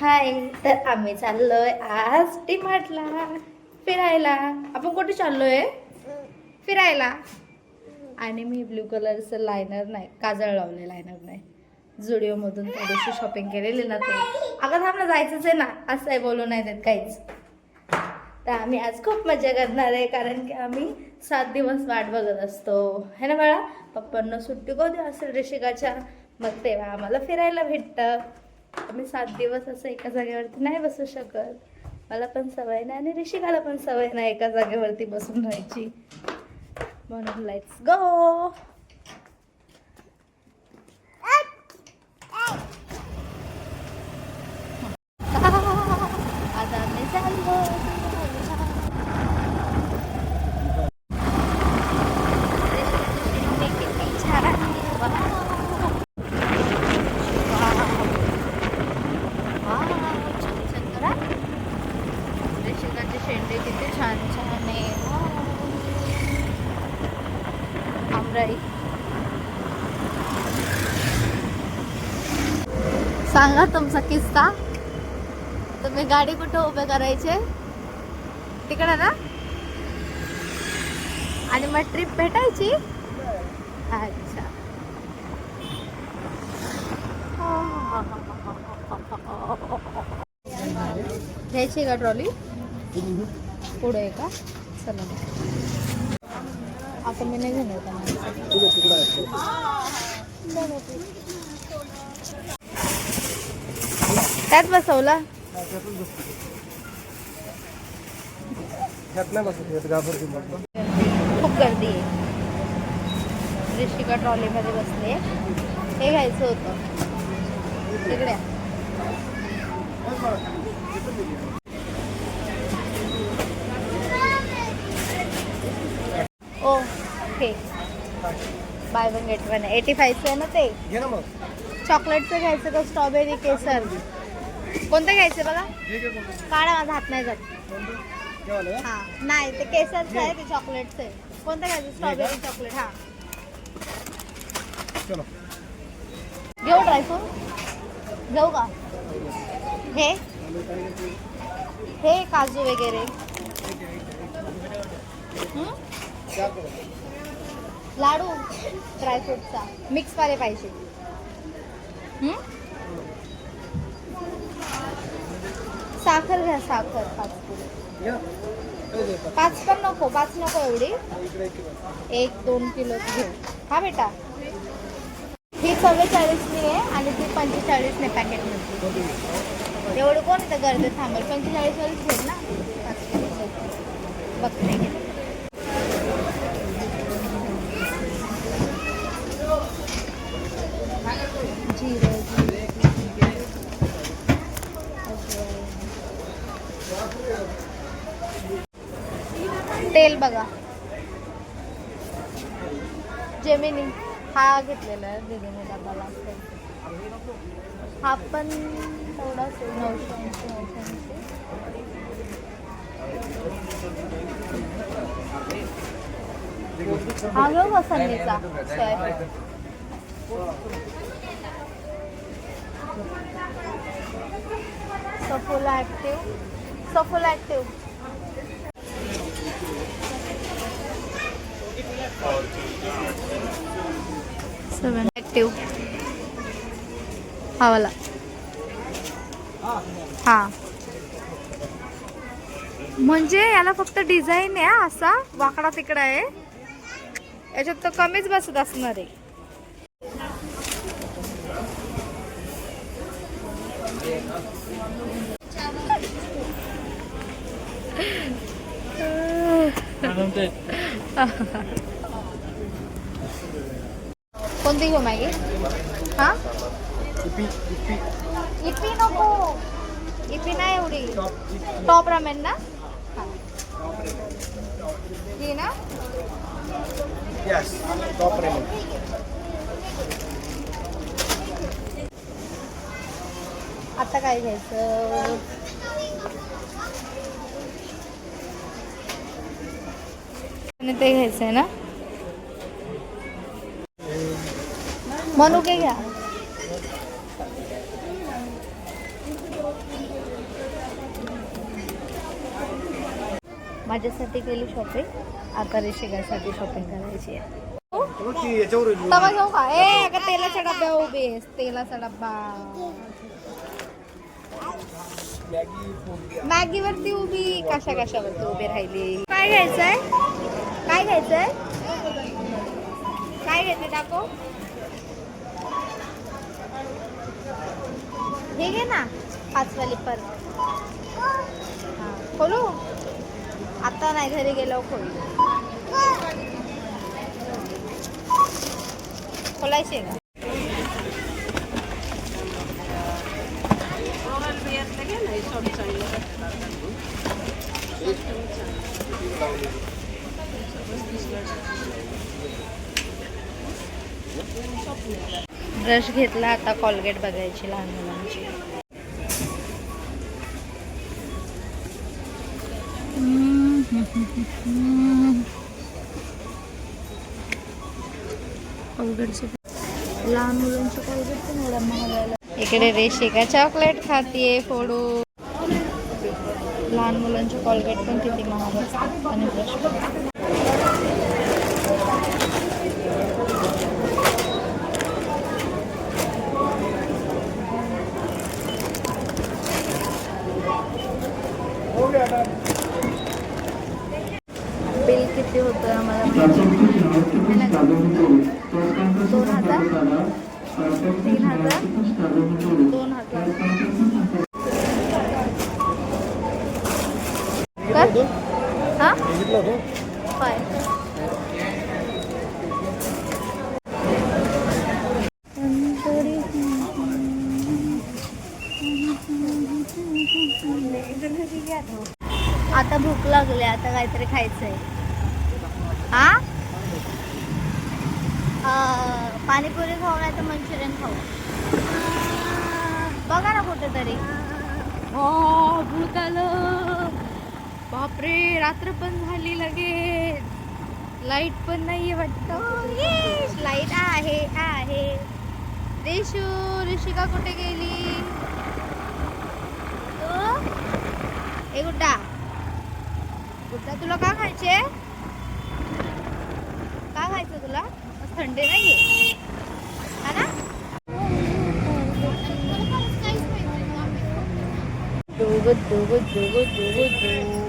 हाय तर आम्ही चाललोय आज टीमार्टला फिरायला. आपण कुठे चाललोय? फिरायला. आणि मी ब्ल्यू कलरचं लायनर नाही काजळ लावले लायनर नाही. जुडिओमधून त्या दिवशी शॉपिंग केलेली ना ते. अगं थांब ना जायचंच आहे ना. असं आहे बोलू नाही देत काहीच. तर आम्ही आज खूप मजा करणार आहे कारण की आम्ही सात दिवस वाट बघत असतो. है ना बाळा? पप्पांना सुट्टी कोणती असेल ऋषिकाच्या मग तेव्हा आम्हाला फिरायला भेटतं. मी सात दिवस असं एका जागेवरती नाही बसू शकत. मला पण सवय नाही आणि ऋषिकाला पण सवय नाही एका जागेवरती बसून राहायची. म्हणून लाईट्स गो सांगा तुमचा किस्सा. तुम्ही गाडी कुठं उभे करायचे? तिकडे ना? आणि मग ट्रिप भेटायची? अच्छा. घ्यायची का ट्रॉली पुढे आहे का? चला आता मी नाही घेणार. त्यात बसवला? खूप गर्दी आहे. ऋषिका ट्रॉलीमध्ये बसले. हे घ्यायचं होतं. तिकडे हे buy one get one eighty फायचं आहे ना ते? घे ना मग. चॉकलेटचं घ्यायचं का स्ट्रॉबेरी केसर? कोणतं घ्यायचं बघा? घे कोणतं? काढा माझा हात नाही जात. कोणतं? हा नाही ते केसरचं आहे ते चॉकलेटचं आहे. कोणतं घ्यायचं? स्ट्रॉबेरी चॉकलेट हा. चलो. घेऊ ड्रायफ्रूट घेऊ का? हे? हे काजू वगैरे. हं? लाडू ड्रायफ्रूटचा मिक्सवाले पाहिजे? साखर घ्या साखर. पाच किलो? पाच पण नको पाच नको एवढी. एक किलो. दोन किलो घेऊ हा बेटा. ही चव्वेचाळीसनी आहे आणि ती पंचेचाळीसने पॅकेटमध्ये? एवढं कोण इथं गर्दी थांबेल? पंचेचाळीस वरच घेईल ना? पाच किलोचं. बघते. बघा. जेमिनी हा घेतलेला आहे दीदीने डबा लागतो हा पण थोडाच नऊशे ऐंशी नऊशे. ऐंशी हा घेऊ का सन्नीचा soybean Saffola active. Saffola active. Seven active हा वाला हा म्हणजे याला फक्त डिझाईन आहे असा वाकडा तिकडा आहे याच्यात तर कमीच बसत असणार आहे कोणती घेऊ मॅगी हा इपी इपी इपी नको इपी नाही एवढी टॉप इपी. टॉप रामेन ना हा. ही ना Yes, टॉप रेमन आता काय घ्यायचं आणि ते घ्यायचं आहे ना म्हणू के घ्या. माझ्यासाठी केली शॉपिंग आता रेशेगासाठी शॉपिंग करायची आहे. तेलाचा डब्बा उभे तेलाचा डब्बा. मॅगी वरती उभी. कशा कशावरती उभी राहिली? काय घ्यायचंय? काय घ्यायचंय? काय घ्यायचं टाको? हे घे ना पाचवाली पर. हा, खोलू? आता नाही घरी गेल्यावर खोलू. खोलायची आहे का? ब्रश घेतला आता कॉलगेट बघायची लहान मुलांची. लहान मुलांची कॉलगेट पण महागायला इकडे रेशिका चॉकलेट खातीये फोडू. लहान मुलांचे कॉलगेट पण किती महाग असतात. आणि ब्रश पण बिल किती होतं आम्हाला दोन हजार तीन हजार दोन हजार कर हा आता भूक लागली आता काहीतरी खायचंय. हा? पाणीपुरी खाऊ नाही तर मंचुरियन खाऊ. बघा ना कुठेतरी. हो भूत आलं. बापरे रात्र पण झाली लगेच. लाइट पण नाहीये वाटत. लाइट आहे आहे. रेशू ऋषिका कुठे गेली? तू? ए गुड्डा. गुड्डा तुला का खायचे का खायचं तुला? थंडी नाहीये हा ना दोघं दोघं दोघं दोघं दोघं